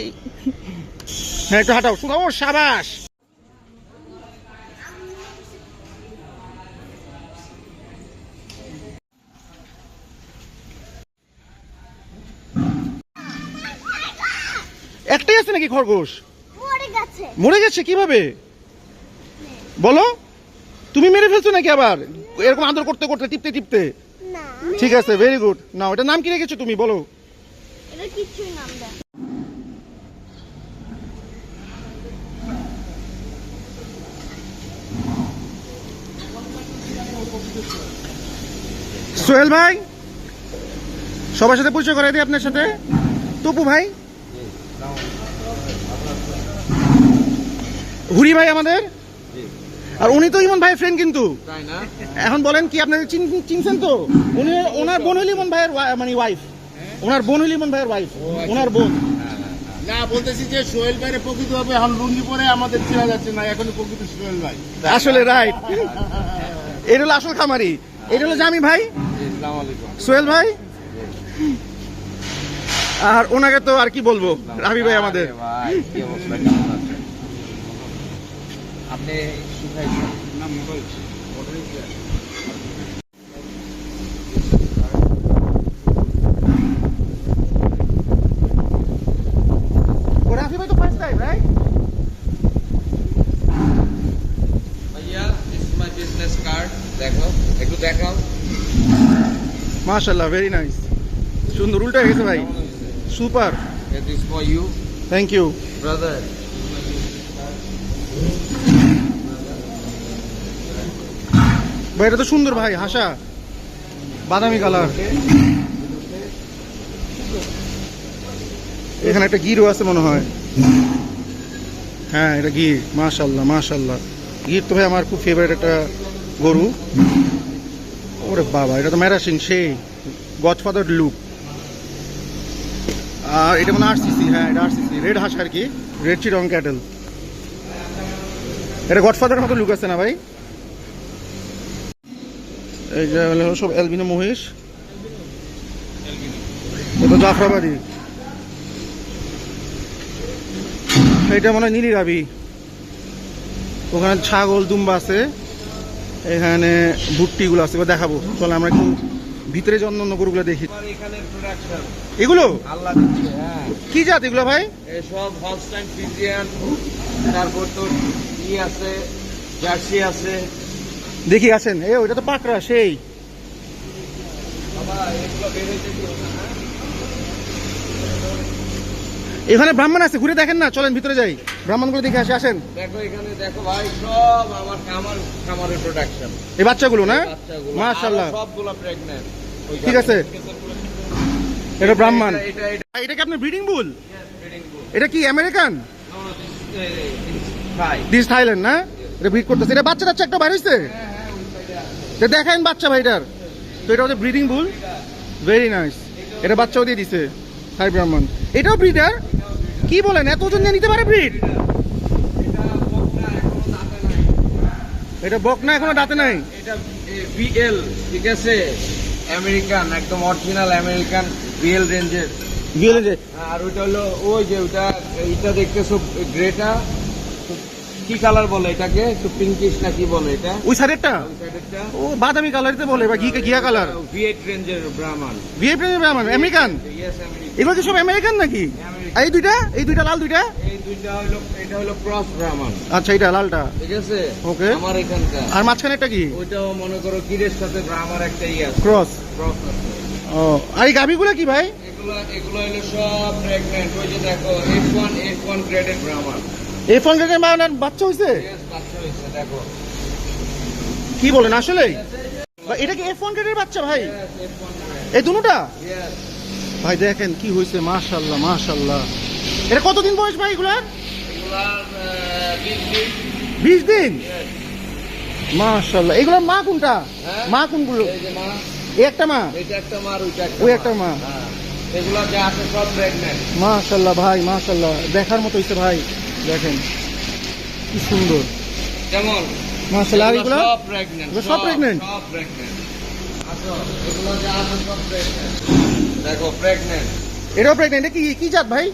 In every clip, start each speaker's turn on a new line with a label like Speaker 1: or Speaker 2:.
Speaker 1: এই হ্যাঁ একটু হাঁটাও। শুনো ও সাবাস। একটাই আছে নাকি খরগোশ?
Speaker 2: মরে গেছে।
Speaker 1: কীভাবে? বলো। তুমি মেরে ফেলছো নাকি আবার? এরকম আদর করতে করতে টিপতে টিপতে? ঠিক আছে ভেরি গুড না ওটার নাম কি রেখেছো তুমি? বলো
Speaker 2: এটা কিছুই নাম দেয়
Speaker 1: সোহেল ভাই সবার সাথে পরিচয় করাই দিই আপনার সাথে। তপু ভাই। হুরি ভাই আমাদের। আর উনি তো ইমন ভাইয়ের ফ্রেন্ড কিন্তু। এখন বলেন কি আপনাদের চিন- চিনছেন তো? উনি ওনার বোন হইল ইমন ভাইয়ের মানে ওয়াইফ ওনার বোন হইল ইমন ভাইয়ের ওয়াইফ ওনার বোন।
Speaker 3: না বলতেছি যে সোহেল ভাইয়ের প্রকৃত ভাবে এখন লুঙ্গি পরে আমাদের চেনা যাচ্ছে না এখন প্রকৃত সোহেল ভাই।
Speaker 1: আসলে রাইট এটা হলো আসল খামারি। এটা হলো জামি ভাই? সোহেল ভাই? আর ওনাকে তো আর কি বলব? রাবি ভাই আমাদের।
Speaker 3: ভাই কি অবস্থা কেমন আছেন? আপনি শুকাইছেন না মোটর
Speaker 1: ও রাফি ভাই তো ফার্স্ট টাইম রাইট
Speaker 3: ভাইয়া দিস মাই বিজনেস কার্ড দেখো একটু দেখাও
Speaker 1: মাশাআল্লাহ ভেরি নাইস সুন্দর উল্টা হয়ে গেছে ভাই। সুপার থ্যাংক ইউ
Speaker 3: ব্রাদার
Speaker 1: ভাই এটা তো সুন্দর ভাই হাসা। বাদামি কালার। এখানে একটা গিরও আছে মনে হয়। হ্যাঁ এটা গির। মাশাল্লাহ মাশাল্লাহ গির তো ভাই আমার খুব ফেভারিট একটা গরু। ওরে বাবা এটা তো ম্যারাসিং সেই। গডফাদার লুক আর এটা মানে আরসিসি হ্যাঁ এটা আরসিসি রেড হাঁস আর কি? রেড চিরং ক্যাটেল এটা গডফাদারের মতো লুক আছে না ভাই? এই যে হলো সব অ্যালবিনো মহিষ। এটা জাফরাবাদি। এটা মনে হয় নীলি রাবি। ওখানে ছাগল, দুম্বা আছে। এখানে ভুট্টিগুলো আছে, এবার দেখাবো। চলো আমরা একটু ভিতরে যে অন্য অন্য গরুগুলো দেখি। এগুলো?
Speaker 3: হ্যাঁ।
Speaker 1: কি জাত এগুলো ভাই?
Speaker 3: এসব হলস্টাইন ফিজিয়ান তারপর তো ই আছে জার্সি আছে।
Speaker 1: দেখি আসেন। এ ওইটা তো পাকড়া সেই।
Speaker 3: হ্যাঁ?
Speaker 1: এখানে ব্রাহ্মণ আছে ঘুরে দেখেন না। চলেন ভিতরে যাই। ব্রাহ্মণগুলো দেখে আসে আসেন।
Speaker 3: দেখো এখানে দেখো ভাই সব আমার খামার খামারের প্রোডাকশন
Speaker 1: এই বাচ্চাগুলো না?
Speaker 3: আরও সবগুলো প্রেগন্যান্ট
Speaker 1: ঠিক আছে। এটা ব্রাহ্মণ।
Speaker 3: এটা
Speaker 1: কি আপনার ব্রিডিং বুল? এটা কি আমেরিকান?
Speaker 3: দিস
Speaker 1: থাইল্যান্ড না? এটা ব্রিড করতেছে। এটা বাচ্চা টাচ্চা একটা বাইর তো দেখেন বাচ্চা ভাইটার। তো এটা হচ্ছে ব্রিডিং বুল ভেরি নাইস এটা বাচ্চাও দিয়ে দিছে। হাই ব্রাহ্মণ এটাও ব্রিডার কি বলেন এত ওজন নিতে পারে ব্রিড এটা বক না এখনও দাঁতে নাই।
Speaker 3: এটা বিএল ঠিক আছে? আমেরিকান একদম অরিজিনাল আমেরিকান রিয়েল রেঞ্জের
Speaker 1: রিয়েল রেঞ্জের
Speaker 3: আর ওইটা হলো ওই যে ওটা এইটা সব গ্রেটা কি কালার বলে এটাকে? একটু পিঙ্কিশ না কি বলে এটা?
Speaker 1: ওই সাইডেরটা
Speaker 3: ওই সাইডেরটা
Speaker 1: ও বাদামি কালারতে বলে বা কি কালার
Speaker 3: ভিএট রেঞ্জের ব্রাহ্মণ
Speaker 1: ভিএফ ব্রাহ্মণ আমেরিকান
Speaker 3: ইয়েস আমেরিকান
Speaker 1: এগুলো কি সব আমেরিকান নাকি? আর এই দুইটা? এই দুইটা লাল দুইটা?
Speaker 3: এই দুইটা হলো এটা হলো ক্রস ব্রাহ্মণ।
Speaker 1: আচ্ছা এটা লালটা।
Speaker 3: ঠিক আছে?
Speaker 1: Okay.
Speaker 3: আমার এখানকার।
Speaker 1: আর মাঝখানে একটা কি?
Speaker 3: ওইটাও মনে করো কিরের সাথে ব্রাহ্মণ একটা ইয়ে আছে।
Speaker 1: ক্রস
Speaker 3: ক্রস আছে।
Speaker 1: ও আর এই গাভিগুলো কি ভাই?
Speaker 3: এগুলো এগুলো হলো সব প্রেগনেন্ট ওই যে দেখো এফ ওয়ান এফ ওয়ান গ্রেডের ব্রাহ্মণ
Speaker 1: এই ফোন থেকে বাচ্চা
Speaker 3: Yes, বাচ্চা হয়েছে দেখো।
Speaker 1: কি বলেন আসলে এটা কি এফ ওয়ান গ্রেডের বাচ্চা ভাই?
Speaker 3: F1.
Speaker 1: এই দুটোটা. ভাই দেখেন কি হয়েছে মাশাল্লাহ মাশাল্লাহ এটা কতদিন বয়স ভাই এগুলার? বিশ দিন. মাশাল্লাহ এগুলোর মা কোনটা?
Speaker 3: হ্যাঁ?
Speaker 1: মা কোনগুলো?
Speaker 3: এই
Speaker 1: একটা মা? ওই একটা মা।
Speaker 3: হ্যাঁ।
Speaker 1: মাশাল্লাহ ভাই মাশাল্লাহ দেখার মতো হয়েছে ভাই। দেখেন কি সুন্দর।
Speaker 3: কেমন
Speaker 1: মাশাল্লাহ এগুলো
Speaker 3: সব প্রেগনেন্ট?
Speaker 1: সব
Speaker 3: প্রেগনেন্ট দেখো প্রেগনেন্ট
Speaker 1: এটাও প্রেগনেন্ট কি কি জাত ভাই?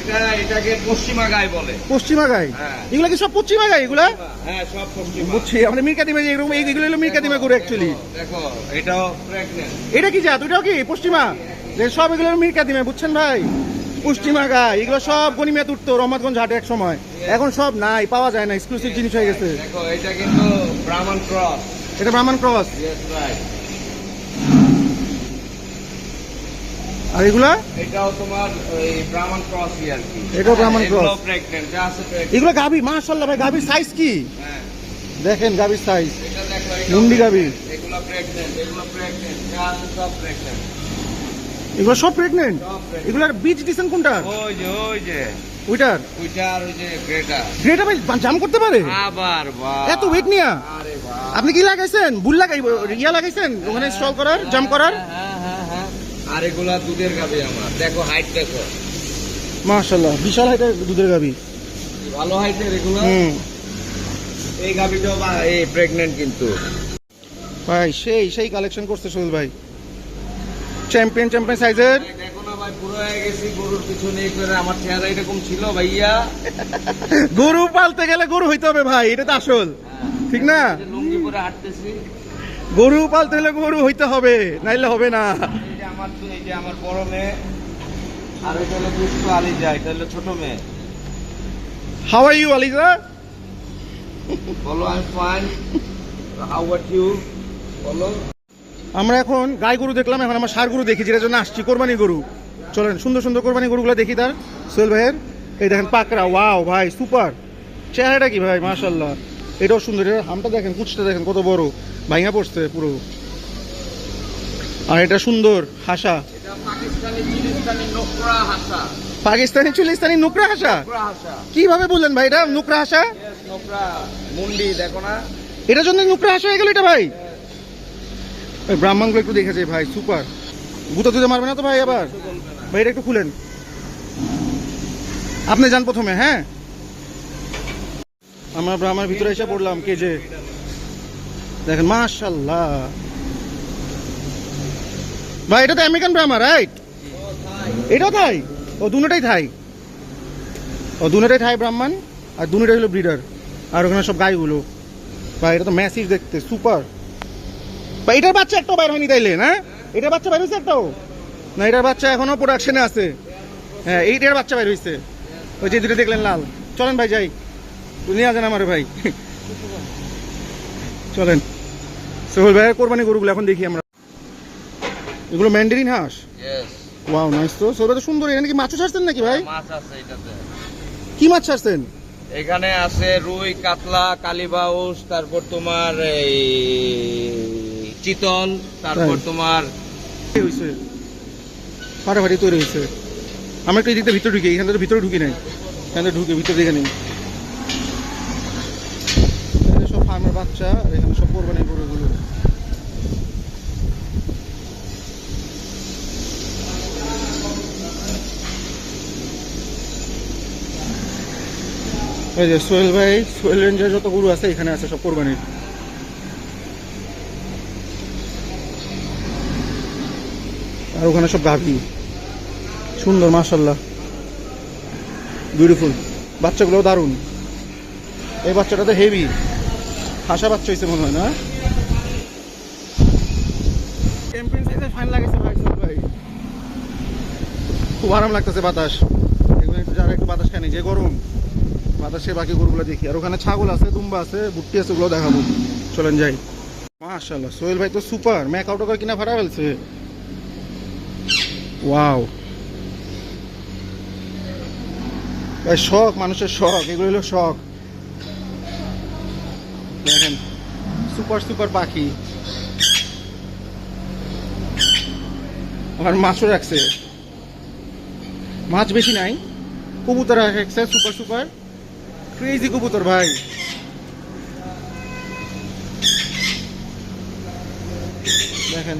Speaker 3: এটা এটাকে পশ্চিমা গাই বলে।
Speaker 1: পশ্চিমা গাই।
Speaker 3: হ্যাঁ।
Speaker 1: এগুলা কি সব পশ্চিমা গাই এগুলা?
Speaker 3: হ্যাঁ সব পশ্চিমা।
Speaker 1: বুঝছি আমাদের মিরকা দিমে এরকম এই- এগুলো হলো মিরকা দিমে গরু অ্যাকচুয়ালি
Speaker 3: দেখো এটাও প্রেগনেন্ট
Speaker 1: এটা কি জাত? ওটাও কি পশ্চিমা? যে সব এগুলো মিরকা দিমে বুঝছেন ভাই? পশ্চিমা গাই এগুলো সব গনিমিয়াত উঠতো রহমতগঞ্জ হাটে এক সময়। এখন সব নাই পাওয়া যায় না এক্সক্লুসিভ জিনিস হয়ে গেছে।
Speaker 3: দেখো এটা কিন্তু ব্রাহ্মণ ক্রস
Speaker 1: এটা ব্রাহ্মণ ক্রস আর এগুলা?
Speaker 3: এটাও তোমার ব্রাহ্মণ ক্রস আর কি।
Speaker 1: এটাও ব্রাহ্মণ
Speaker 3: আছে
Speaker 1: এগুলো। গাভি মাশাল্লাহ ভাই গাভির সাইজ কি?
Speaker 3: হ্যাঁ।
Speaker 1: দেখেন গাভির সাইজ
Speaker 3: এটা দেখো
Speaker 1: মুন্ডি
Speaker 3: এগুলো প্রেগনেন্ট এগুলো প্রেগনেন্ট যা আছে সব প্রেগনেন্ট
Speaker 1: এগুলো সব
Speaker 3: সব
Speaker 1: বীজ দিছেন কোনটা
Speaker 3: ওই যে ওই যে।
Speaker 1: ওইটার?
Speaker 3: ওইটা ওই যে গ্রেটা।
Speaker 1: গ্রেটা ভাই জাম করতে পারে?
Speaker 3: আবার
Speaker 1: এত weight নিয়া?
Speaker 3: আরে
Speaker 1: আপনি কি লাগাইছেন? বুল লাগাই ইয়া লাগাইছেন? ওখানে স্টল করার জাম করার?
Speaker 3: হ্যাঁ হ্যাঁ হ্যাঁ। আর এগুলা দুধের গাবে আমার। দেখো হাইট দেখো।
Speaker 1: মাশাল্লাহ বিশাল হাইটের দুধের গাভি
Speaker 3: ভালো হাইটের এগুলো?
Speaker 1: হুম।
Speaker 3: এই গাবিটাও বা এই প্রেগনেন্ট কিন্তু।
Speaker 1: ভাই সেই সেই কালেকশন করছে সোহেল ভাই। চ্যাম্পিয়ন চ্যাম্পিয়ন সাইজের
Speaker 3: ভাই পুরো হয়ে গেছি গরুর পিছনে করে আমার চেহারা এরকম ছিল ভাইয়া।
Speaker 1: গরু পালতে গেলে গরু হইতে হবে ভাই এটা তো আসল। ঠিক না?
Speaker 3: লুঙ্গি পরে হাঁটতেছি।
Speaker 1: গরু পালতে হলে গরু হইতে হবে নাইলে হবে না।
Speaker 3: আমার এই যে আমার বড় মেয়ে আর এটা হলো দুষ্টু আলিজা এটা হলো ছোট মেয়ে।
Speaker 1: How are you Aliza?
Speaker 3: বলো আমি ফাইন হাউ আর ইউ বলো।
Speaker 1: আমরা এখন গাই গরু দেখলাম এখন আমরা সার গরু দেখি যেটার জন্য আসছি কোরবানি গরু। চলেন সুন্দর সুন্দর কোরবানি গরুগুলো দেখি তার। সোহেল ভাইয়ের এই দেখেন পাকড়া ওয়াও ভাই সুপার। চেহারাটা কি ভাই মাশাল্লাহ এটাও সুন্দর এটার হামটা দেখেন কুচটা দেখেন কত বড়। ভাইঙা পড়ছে পুরো। আর এটা সুন্দর হাসা।
Speaker 3: পাকিস্তানি চিলিস্তানি নোকরা হাসা।
Speaker 1: কীভাবে বললেন ভাই এটা? নুকরা হাসা?
Speaker 3: মুন্ডি দেখো না।
Speaker 1: এটার জন্য নুকরা হাসা হয়ে গেল এটা ভাই? ব্রাহ্মণগুলো একটু দেখেছে ভাই সুপার। গুতা দুধে মারবে না তো ভাই আবার? ভাই, এটা একটু খুলেন। আপনি যান প্রথমে হ্যাঁ? আমরা ব্রাহ্মণের ভিতরে এসে পড়লাম কে যে। দেখেন, মাশাল্লাহ। ভাই, এটা তো আমেরিকান ব্রাহ্মা রাইট এটাও থাই? ও দুটোটাই থাই। ও দুটোটাই থাই ব্রাহ্মণ, আর দুটোটাই হলো ব্রিডার আর ওখানে সব গাইগুলো। ভাই, এটা তো ম্যাসিভ দেখতে সুপার বা এটার বাচ্চা একটাও বাইর হয়নি তাইলে, না? এটার বাচ্চা বাইর হয়েছে একটাও? না এটার বাচ্চা এখনও প্রোডাকশনে আছে। হ্যাঁ এইটার বাচ্চা বাইর হয়েছে ওই যে দুটো দেখলেন লাল। চলেন ভাই যাই। নিয়ে আসেন আমার ভাই। চলেন। সোহেল ভাইয়ের কোরবানি গরুগুলো এখন দেখি আমরা। এগুলো ম্যান্ডারিন হাঁস? ওয়াও নাইস তো। সোহেল ভাই তো সুন্দর। এখানে কি মাছও ছাড়ছেন নাকি ভাই?
Speaker 3: মাছ আছে এটাতে।
Speaker 1: কি মাছ ছাড়ছেন?
Speaker 3: এখানে আছে রুই কাতলা কালিবাউস তারপর তোমার এই চিতল তারপর তোমার
Speaker 1: কি ফাটাফাটি তৈরি হয়েছে। আমরা একটু এদিকটা ভিতরে ঢুকি এখান থেকে ভিতরে ঢুকি নাই। এখান থেকে ঢুকে ভিতরে দেখে এখানে সব ফার্মের বাচ্চা এখানে সব কোরবানি গরুগুলো। এই যে সোহেল ভাই, সোহেল রেঞ্জের যত গরু আছে, এখানে আছে সব কোরবানির আর ওখানে সব গাভি। সুন্দর মাশাল্লাহ বিউটিফুল বাচ্চাগুলো দারুণ। এই বাচ্চাটা তো হেভি হাসা বাচ্চা হয়েছে মনে হয়, না? ফাইন ভাই ভাই। খুব আরাম লাগতেছে বাতাস। এগুলো একটু যারা একটু বাতাস খায়নি, যে গরম। বাতাসে বাকি গরুগুলো দেখি। আর ওখানে ছাগল আছে, দুম্বা আছে, বুট্টি আছে ওগুলো দেখাবো। চলেন যাই। মাশাল্লাহ সোহেল ভাই তো সুপার। ম্যাক আউট করে কিনা ফাটা ফেলছে। ওয়াও। ভাই, শখ, মানুষের শখ, এগুলো হলো শখ। দেখেন, সুপার সুপার পাখি। আমার মাছও রাখছে। মাছ বেশি নাই। কবুতর রাখছে, সুপার সুপার। ক্রেজি কবুতর, ভাই। দেখেন,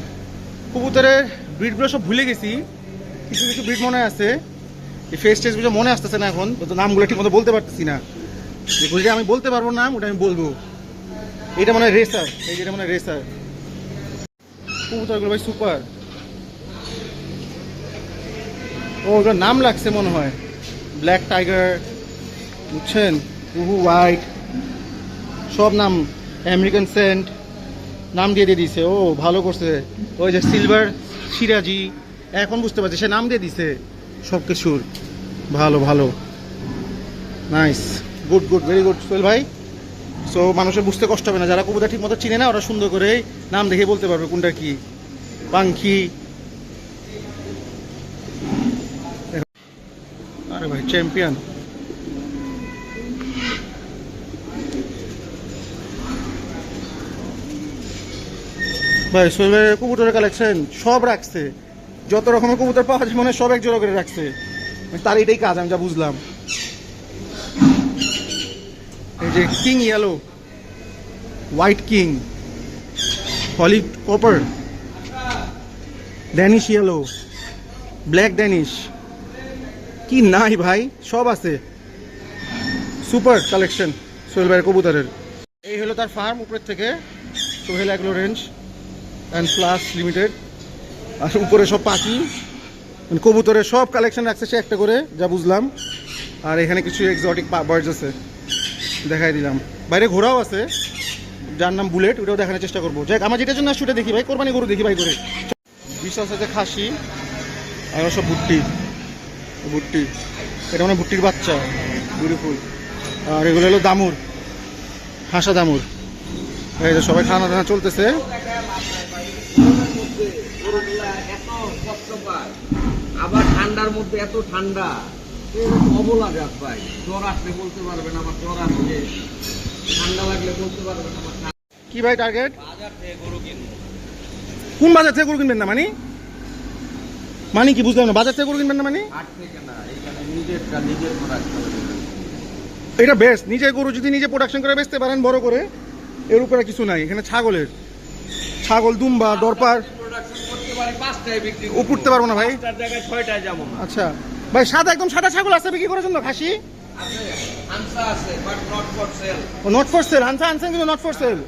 Speaker 1: কবুতরের ব্রিডগুলো সব ভুলে গেছি। কিছু কিছু ব্রিড মনে আছে। এই ফেস টেসগুলো মনে আসতেছে না এখন, তো নামগুলো ঠিক মতো বলতে পারতেছি না। বুঝলে আমি বলতে পারব নাম ওটা আমি বলব। এটা মনে রেসার এই যেটা মনে রেসার কবুতরগুলো ভাই সুপার ও ওগুলোর নাম লাগছে মনে হয়। ব্ল্যাক টাইগার বুঝছেন? কুহু হোয়াইট সব নাম আমেরিকান সেন্ট নাম দিয়ে দিয়ে দিছে, ও, ভালো করছে। ওই যে সিলভার সিরাজি এখন বুঝতে পারছি, সে নাম দিয়ে দিছে। সব কিছুর ভালো ভালো। Nice good good very good Sohel ভাই সো মানুষের বুঝতে কষ্ট হবে না। যারা কবুতর ঠিক মতো চিনে না, ওরা সুন্দর করে নাম দেখে বলতে পারবে কোনটা কি। পাঙ্খি আরে ভাই চ্যাম্পিয়ন ভাই সোহেলের কবুতরের কালেকশন সব রাখছে। যত রকমের কবুতর পাওয়া যায়, মনে সব এক জোড়া করে রাখছে। তার এটাই কাজ, আমি যা বুঝলাম। এই যে king yellow white king holy copper Danish yellow black Danish কি নাই ভাই, সব আছে। সুপার কালেকশন সোহেল ভাইয়ের কবুতরের। এই হলো তার ফার্ম উপরের থেকে, Sohel agro range and plus limited আর উপরে সব পাখি। মানে কবুতরের সব কালেকশন রাখছে সে একটা করে, যা বুঝলাম। আর এখানে কিছু এক্সোটিক বার্ডস আছে। দেখাই দিলাম। বাইরে ঘোড়াও আছে। যার নাম বুলেট, ওটাও দেখানোর চেষ্টা করব। যাক, আমার যেটার জন্য শুটে দেখি ভাই। কোরবানি গরু দেখি ভাই করে। বিশ্বাস আছে খাসি আর সব ভুট্টি। ভুট্টি। এটা মানে ভুট্টির বাচ্চা। বিউটিফুল আর এগুলো হলো দামুর। হাসা দামুর। সবাই খানা দানা চলতেছে
Speaker 3: গরুগুলা এত কষ্ট পায় আবার ঠান্ডার মধ্যে এত ঠান্ডা অবলা জাত ভাই। জ্বর আসলে বলতে পারবেন আমার জ্বর আসছে ঠান্ডা লাগলে বলতে পারবেন আমার
Speaker 1: কি ভাই টার্গেট
Speaker 3: বাজার থেকে গরু কিনবো।
Speaker 1: কোন বাজার থেকে গরু কিনবেন না মানে? মানে কি বুঝলাম না বাজার থেকে গরু কিনবেন না মানে?
Speaker 3: হাট থেকে না এখানে নিজেরটা নিজের প্রোডাক্ট
Speaker 1: এটা বেস্ট নিজে গরু যদি নিজে প্রোডাকশন করে বেচতে পারেন বড় করে এর উপরে কিছু নাই এখানে ছাগলের। ছাগল দুম্বা দরপার।
Speaker 3: প্রোডাকশন করতে পারি পাঁচটায় বিক্রি
Speaker 1: ও পুড়তে পারব না ভাই? আচ্ছা। ভাই সাদা একদম সাদা ছাগল আছে বিক্রি করার জন্য? খাসি?
Speaker 3: নট ফর সেল
Speaker 1: আনসা আনছেন কিন্তু নট ফর সেল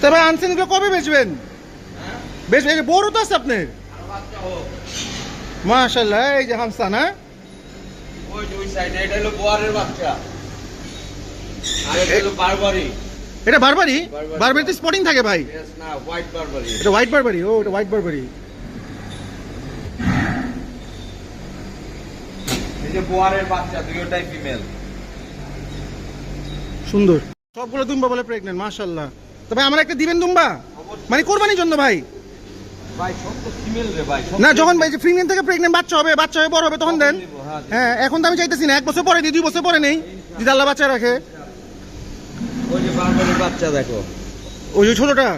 Speaker 3: তো
Speaker 1: আনছেন এগুলো কবে বেচবেন? বেশ বড় তো আছে আপনার। মাশাল্লাহ এই যে হামসা না?
Speaker 3: ওই যে ওই এটা হলো বোয়ারের বাচ্চা। আর এটা হলো বারবারি।
Speaker 1: এটা বারবারি
Speaker 3: বারবারি।
Speaker 1: বারবারি তো স্পটিং থাকে ভাই। এটা হোয়াইট বারবারি ও এটা হোয়াইট বারবারি সুন্দর। সবগুলো দুম্বা বলে প্রেগনেন্ট মাশাল্লাহ তবে আমার একটা দিবেন দুম্বা? মানে কোরবানির জন্য ভাই।
Speaker 3: ফিমেল
Speaker 1: না যখন ভাই যে প্রেগনেন্ট থেকে প্রেগনেন্ট বাচ্চা হবে বাচ্চা হয়ে বড় হবে তখন দেন।
Speaker 3: হ্যাঁ,
Speaker 1: হ্যাঁ এখন তো আমি চাইতেছি না এক বছর পরে দিই দুই বছর পরে নেই। দিদি আল্লাহ বাচ্চা রাখে।
Speaker 3: ওই যে বারবারির বাচ্চা দেখো।
Speaker 1: ওই যে ছোটটা?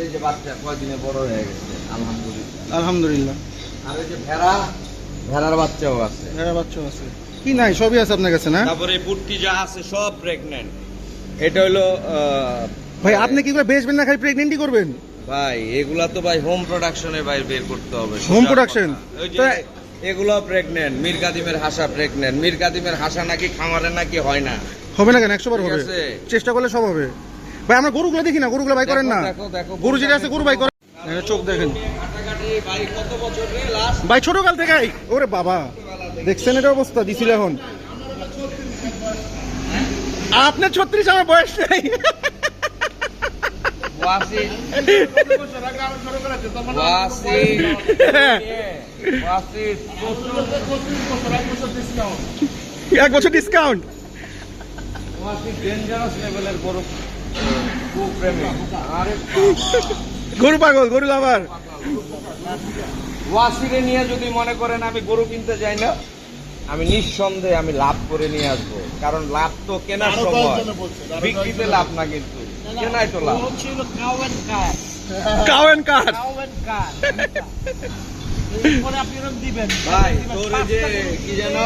Speaker 3: এই যে বাচ্চা কয়দিনে বড় হয়ে গেছে আলহামদুলিল্লাহ।
Speaker 1: আলহামদুলিল্লাহ।
Speaker 3: আর ওই যে ভেড়া ভেড়ার বাচ্চাও আছে।
Speaker 1: হ্যাঁ বাচ্চা আছে। কি নাই সবই আছে আপনার কাছে না?
Speaker 3: তারপরে যা আছে সব প্রেগনেন্ট এটা হলো
Speaker 1: ভাই আপনি কি করে বেচবেন না খালি প্রেগনেন্টই করবেন?
Speaker 3: ভাই এগুলা তো ভাই হোম প্রোডাকশনে ভাই বের করতে হবে
Speaker 1: Home
Speaker 3: সোজা এগুলো প্রেগনেন্ট মীর কাদিমের হাসা প্রেগনেন্ট মীর কাদিমের হাসা নাকি খামারে নাকি হয় না।
Speaker 1: হবে না কেন? একশো বার হবে। চেষ্টা করলে সব হবে। ভাই আমরা গরুগুলো দেখি না গরুগুলো ভাই করেন না। গরু যেটা আছে গরু ভাই করেন। চোখ দেখেন।
Speaker 3: ভাই
Speaker 1: ছোটকাল থেকে ওরে বাবা। দেখছেন এটা অবস্থা দিছিল এখন। আপনার ছত্রিশ আমার বয়স নেই। এক বছর ডিসকাউন্ট গরু। পাগল গরু লাভার।
Speaker 3: ওয়াসিরে নিয়ে যদি মনে করেন আমি গরু কিনতে যাই না আমি নিঃসন্দেহে আমি লাভ করে নিয়ে আসব। কারণ লাভ তো কেনার সময়। বিক্রিতে লাভ না কিন্তু।
Speaker 1: কাউ এন্ড কার
Speaker 3: ভাই তোর এই যে কি যেন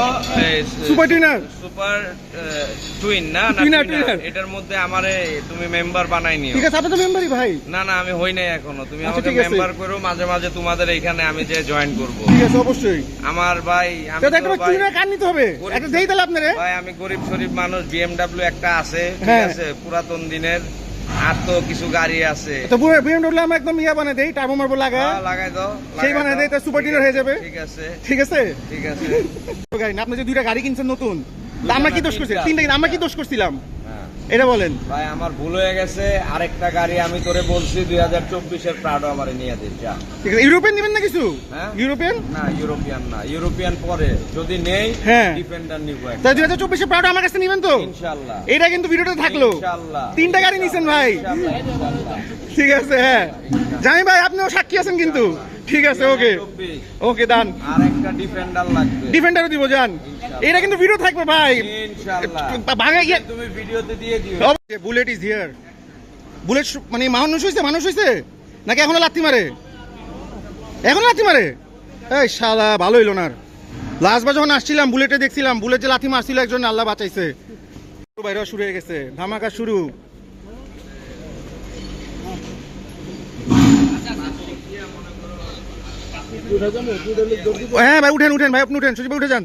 Speaker 1: সুপার টিনার
Speaker 3: সুপার টুইন না না
Speaker 1: Twinner,
Speaker 3: twinner?
Speaker 1: twinner।
Speaker 3: এটার মধ্যে আমারে তুমি মেম্বার বানাই নিও।
Speaker 1: ঠিক আছে আপনি তো মেম্বারই ভাই।
Speaker 3: না না আমি হই নাই এখনও। তুমি
Speaker 1: আচ্ছা,
Speaker 3: আমাকে মেম্বার করো মাঝে মাঝে তোমাদের এখানে আমি যে জয়েন করব।
Speaker 1: ঠিক আছে অবশ্যই।
Speaker 3: আমার ভাই আমি
Speaker 1: তো
Speaker 3: তো
Speaker 1: একটা
Speaker 3: ভাই-
Speaker 1: কার নিতে হবে।
Speaker 3: গরিব-
Speaker 1: একটা দেই তাহলে আপনারে।
Speaker 3: ভাই আমি গরিব শরীফ মানুষ বিএমডাব্লিউ একটা আছে ঠিক
Speaker 1: হ্যাঁ।
Speaker 3: আছে পুরাতন দিনের। আর তো কিছু গাড়ি আছে।
Speaker 1: তো বিএমডব্লিউ আমরা একদম ইয়া বানাই দেই টার্বো মারবো
Speaker 3: লাগা। লাগাই দাও
Speaker 1: সেই বানাই দেই তো সুপার ডিলার হয়ে যাবে।
Speaker 3: ঠিক আছে।
Speaker 1: ঠিক আছে?
Speaker 3: ঠিক আছে।
Speaker 1: আপনি যে দুইটা গাড়ি কিনছেন নতুন আমরা কি দোষ করছি
Speaker 3: তিনটা।
Speaker 1: আমরা কি দোষ করছিলাম। এটা বলেন।
Speaker 3: ভাই আমার ভুল হয়ে গেছে। আরেকটা গাড়ি আমি তোরে বলছি দুই হাজার চব্বিশের প্রাডো আমার নিয়ে দিস যা।
Speaker 1: ঠিক আছে ইউরোপিয়ান নেবেন না কিছু?
Speaker 3: হ্যাঁ?
Speaker 1: ইউরোপিয়ান?
Speaker 3: না ইউরোপিয়ান না। ইউরোপিয়ান পরে। যদি নেই
Speaker 1: হ্যাঁ।
Speaker 3: ডিফেন্ডার নিব
Speaker 1: তাই দুই হাজার চব্বিশে প্রাউড আমার কাছে নেবেন তো?
Speaker 3: ইনশাল্লাহ
Speaker 1: এটা কিন্তু ভিডিওটা থাকল।
Speaker 3: ইনশাল্লাহ।
Speaker 1: তিনটা গাড়ি নিছেন ভাই। ঠিক আছে হ্যাঁ। জানি ভাই আপনিও সাক্ষী আছেন কিন্তু। ঠিক আছে ওকে। ওকে ডান।
Speaker 3: আর একটা ডিফেন্ডার লাগবে।
Speaker 1: ডিফেন্ডারও দিব যান। এটা কিন্তু ভিডিও থাকবে ভাই। ভাঙা গিয়ে
Speaker 3: তুমি ভিডিওতে দিয়ে দিও।
Speaker 1: বুলেট ইজ হিয়ার বুলেট মানে মানুষ হয়েছে মানুষ হয়েছে নাকি এখনও লাথি মারে? এখনও লাথি মারে? এই শালা ভালো হইল না লাস্ট বার যখন আসছিলাম বুলেটে দেখছিলাম বুলেট যে লাথি মারছিল একজন আল্লাহ বাঁচাইছে। বাইরে শুরু হয়ে গেছে। ধামাকা শুরু। হ্যাঁ ভাই উঠেন উঠেন ভাই আপনি উঠেন সুজিত ভাই উঠে যান।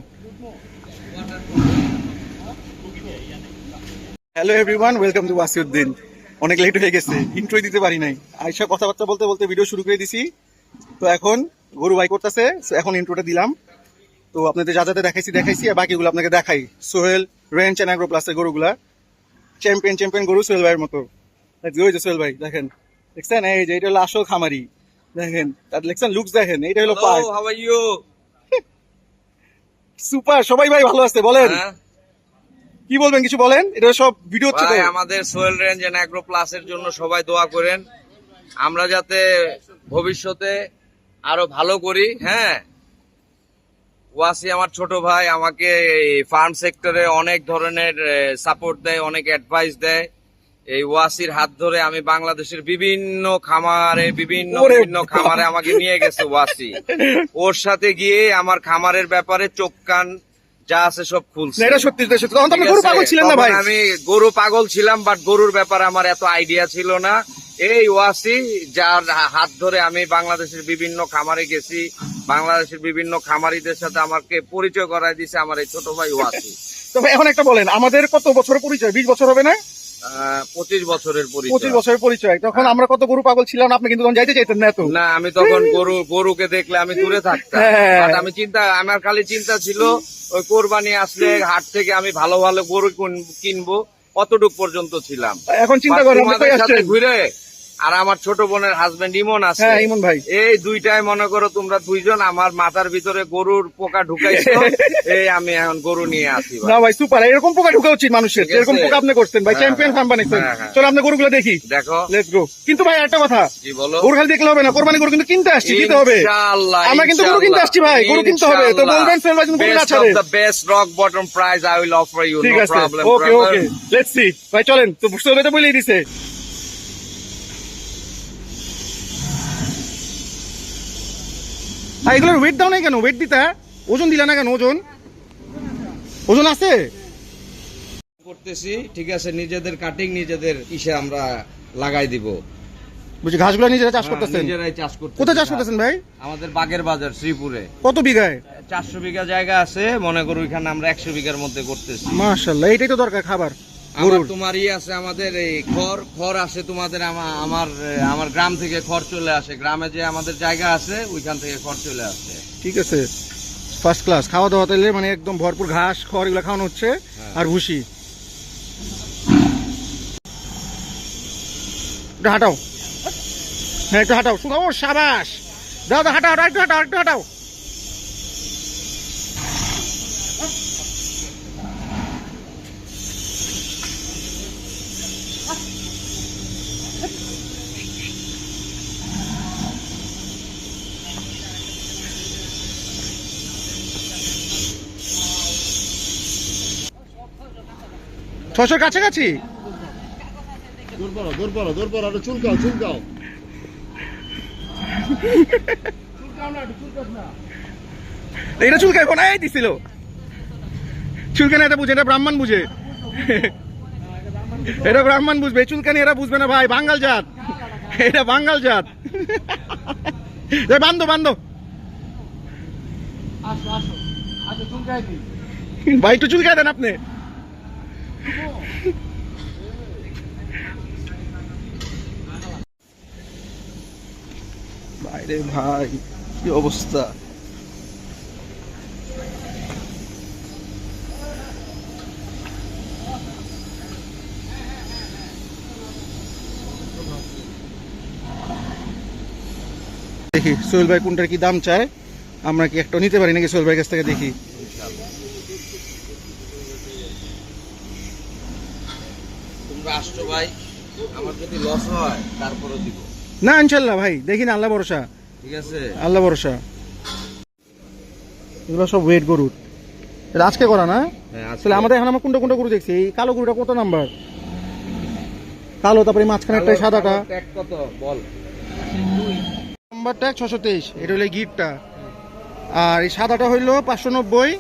Speaker 1: Hello everyone welcome to Wasiuddin অনেক লেট হয়ে গেছে ইন্ট্রোই দিতে পারি নাই। আইসা কথাবার্তা বলতে বলতে ভিডিও শুরু করে দিছি। তো এখন গরু বাই করতেছে এখন ইন্ট্রোটা দিলাম। তো আপনাদের যা যাতে দেখাইছি দেখাইছি আর বাকিগুলো আপনাকে দেখাই। সোহেল রেঞ্চ অ্যান্ড অ্যাগ্রো প্লাসের গরুগুলা। চ্যাম্পিয়ন চ্যাম্পিয়ন গরু সোহেল ভাইয়ের মতো। ওই যে সোহেল ভাই দেখেন। দেখছেন? এই যে এটা হলো আসল খামারি। দেখেন তার দেখছেন? লুকস দেখেন এটা হলো সুপার সবাই ভাই ভালো আছে বলেন। কি বলবেন কিছু বলেন? এটা সব ভিডিও হচ্ছে
Speaker 3: আমাদের সোয়েল রেঞ্জ এন্ড অ্যাগ্রো প্লাসের জন্য সবাই দোয়া করেন। আমরা যাতে ভবিষ্যতে আরও ভালো করি হ্যাঁ? ওয়াসি আমার ছোট ভাই আমাকে ফার্ম সেক্টরে অনেক ধরনের সাপোর্ট দেয় অনেক অ্যাডভাইস দেয়। এই ওয়াসির হাত ধরে আমি বাংলাদেশের বিভিন্ন খামারে বিভিন্ন বিভিন্ন খামারে আমাকে নিয়ে গেছে ওয়াসি। ওর সাথে গিয়ে আমার খামারের ব্যাপারে চোখ কান যা আছে সব খুলছে।
Speaker 1: এটা সত্যি সত্যি। তখন তো গরু পাগল ছিলেন না ভাই।
Speaker 3: আমি গরু পাগল ছিলাম বাট গরুর ব্যাপারে আমার এত আইডিয়া ছিল না। এই ওয়াসি যার হাত ধরে আমি বাংলাদেশের বিভিন্ন খামারে গেছি বাংলাদেশের বিভিন্ন খামারিদের সাথে আমাকে পরিচয় করাই দিছে আমার এই ছোট ভাই ওয়াসি।
Speaker 1: তবে এখন একটা বলেন আমাদের কত বছর পরিচয়? বিশ বছর হবে না?
Speaker 3: পঁচিশ বছরের
Speaker 1: পঁচিশ বছরের পরিচয়। তখন আমরা কত গরু পাগল ছিলাম আপনি কিন্তু তখন যাইতে চাইতেন না
Speaker 3: আমি তখন গরু গরুকে দেখলে আমি দূরে থাকতাম।
Speaker 1: হ্যাঁ।
Speaker 3: আমি চিন্তা আমার খালি চিন্তা ছিল ওই কোরবানি আসলে হাট থেকে আমি ভালো ভালো গরু কিনবো অতটুক পর্যন্ত ছিলাম।
Speaker 1: এখন চিন্তা করেন
Speaker 3: ঘুরে আর আমার ছোট বোনের হাজবেন্ড ইমন আছে।
Speaker 1: হ্যাঁ ইমন ভাই।
Speaker 3: এই দুইটাই মনে করো তোমরা দুইজন আমার মাথার ভিতরে গরুর পোকা ঢুকাইছো। এই আমি এখন গরু নিয়ে আসি
Speaker 1: না ভাই সুপার এরকম পোকা ঢুকা উচিত মানুষের। এরকম পোকা আপনি করছেন ভাই চ্যাম্পিয়ন
Speaker 3: হ্যাঁ।
Speaker 1: ফার্ম বানাইছেন।
Speaker 3: হ্যাঁ।
Speaker 1: চলো আপনার গরুগুলো দেখি।
Speaker 3: দেখো।
Speaker 1: লেটস গো কিন্তু ভাই একটা কথা।
Speaker 3: কি বলো।
Speaker 1: গরু খালি দেখলে হবে না কোরবানি গরু কিন্তু কিনতে আসছি দিতে হবে।
Speaker 3: ইনশাআল্লাহ,
Speaker 1: আমরা কিন্তু গরু কিনতে আসছি ভাই গরু কিনতে হবে। তো বলবেন সেল ভাই গরু না ছাড়ে।
Speaker 3: The best rock bottom price I will offer you no problem
Speaker 1: okay okay let's see ভাই চলেন। তো সোহেল তো বলেই দিছে। আর এগুলোর ওয়েট দাও নাই কেন? ওয়েট দিতা ওজন দিলা না কেন? ওজন? ওজন আছে?
Speaker 3: করতেছি ঠিক আছে নিজেদের কাটিং নিজেদের ইসে আমরা লাগাই দিব।
Speaker 1: বুঝি ঘাসগুলো নিজেরা চাষ
Speaker 3: হ্যাঁ,
Speaker 1: করতেছেন?
Speaker 3: নিজেরাই চাষ করতেছি
Speaker 1: কোথায় চাষ করতেছেন ভাই?
Speaker 3: আমাদের বাগের বাজার শ্রীপুরে।
Speaker 1: কত বিঘায়?
Speaker 3: চারশো বিঘা জায়গা আছে মনে করো ওইখানে আমরা একশো বিঘার মধ্যে করতেছি।
Speaker 1: মাশাল্লাহ এটাই তো দরকার খাবার।
Speaker 3: আমার তোমার ই আছে আমাদের এই খড় খড় আসে তোমাদের আমার আমার গ্রাম থেকে খড় চলে আসে। গ্রামে যে আমাদের জায়গা আছে ওইখান থেকে খড় চলে আসে।
Speaker 1: ঠিক আছে। ফার্স্ট ক্লাস খাওয়া দাওয়া তাহলে মানে একদম ভরপুর ঘাস খড় এগুলো খাওয়ানো হচ্ছে আর ভুসি। হাঁটাও। হ্যাঁ একটু হাঁটাও। শুনো সাবাস। হাঁটাও হাঁটাও, একটু হাঁটাও একটু হাঁটাও। ছশোর কাছাকাছি? এটা চুলকায় কোনায় দিছিল। চুলকানি এটা বুঝে এটা ব্রাহ্মণ বুঝে। এটা ব্রাহ্মণ বুঝবে চুলকানি এরা বুঝবে না ভাই বাঙ্গাল জাত। এটা বাঙ্গাল জাত। এ বান্ধো বান্ধো। ভাই একটু চুলকায় দেন আপনি। বাইরে ভাই, কি অবস্থা? দেখি সোহেল ভাই কোনটার কি দাম চায়? আমরা কি একটা নিতে পারি নাকি সোহেল ভাইয়ের কাছ থেকে দেখি।
Speaker 3: যদি লস হয় তারপরে দিব।
Speaker 1: না ইনশাল্লাহ ভাই দেখি না আল্লাহ ভরসা।
Speaker 3: ঠিক আছে?
Speaker 1: আল্লাহ ভরসা। এগুলো সব ওয়েট গরুর এটা আজকে করা না?
Speaker 3: হ্যাঁ
Speaker 1: আসলে আমাদের এখন আমরা কোনটা কোনটা গরু দেখছি। এই কালো গরুটা কত নাম্বার? কালো তারপরে এই মাঝখানে একটা সাদাটা।
Speaker 3: কত? বল।
Speaker 1: নাম্বার ট্যাগ ছশো তেইশ। এটা হলো গিটটা আর এই সাদাটা হইল পাঁচশো নব্বই।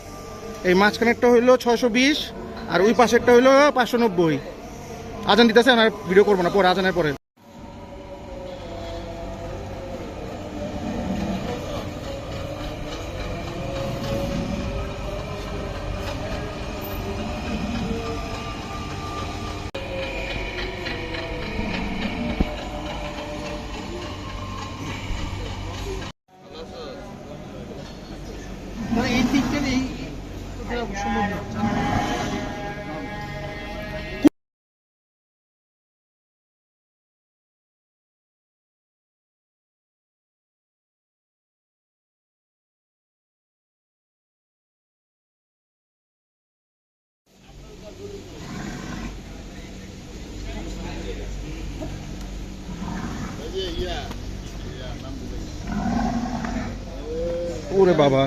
Speaker 1: এই মাঝখানেরটা হইল ছয়শো বিশ। আর ওই পাশেরটা হইল পাঁচশো নব্বই। আজান দিতেছে আর ভিডিও করব না পরে আজানের পরে। ওরে বাবা।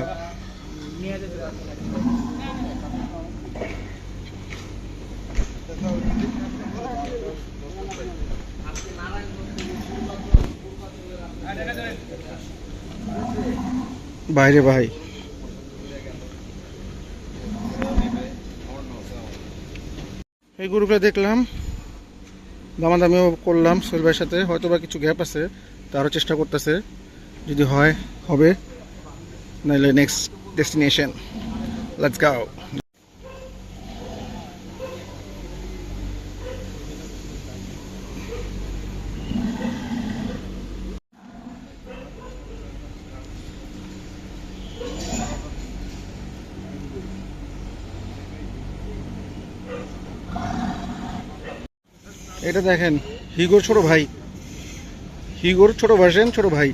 Speaker 1: বাইরে ভাই। এই গ্রুপে দেখলাম। দামাদামিও করলাম সোহেল ভাইয়ের সাথে। হয়তো বা কিছু গ্যাপ আছে, তারও চেষ্টা করতেছে। যদি হয়, হবে। নাহলে নেক্সট ডেস্টিনেশন লেটস গাও এটা দেখেন হিগোর ছোট ভাই। হিগোর ছোট ভার্সন ছোট ভাই।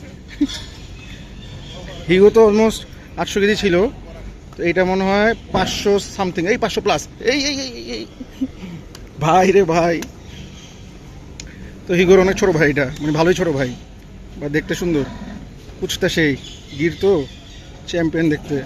Speaker 1: হিগো তো অলমোস্ট আটশো কেজি ছিল। তো এটা মনে হয় পাঁচশো সামথিং এই পাঁচশো প্লাস এই এই এই, ভাই রে ভাই। তো হিগোর অনেক ছোটো ভাই এটা মানে ভালোই ছোটো ভাই। বা দেখতে সুন্দর কুচটা সেই। গির তো চ্যাম্পিয়ন দেখতে।